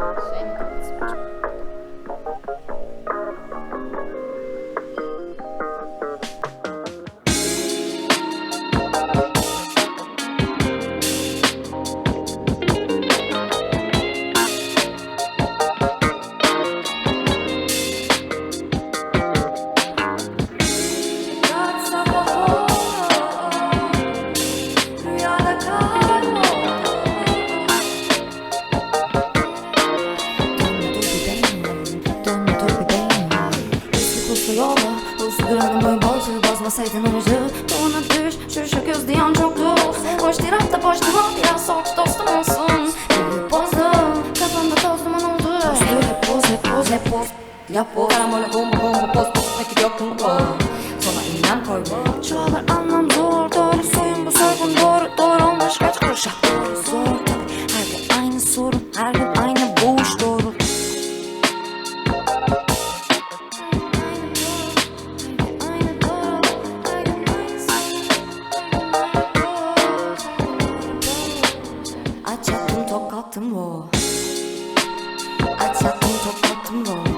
Schönen guten Zwitschern. Şu yola Uslu hanım boy bozu Bozmasaydın aracı Yoluna düş Şu şu göz diyen çok düz Boş hatta boş değil Biraz soğuk dostum olsun. Beni bozdu Kafamda toz duman oldu. Postu hep poz hep poz hep poz Yap o Karamole bomba bomba poz poz Peki yok mu? O Sola inen koy bu Çuvallar anlam pop, pop and roll.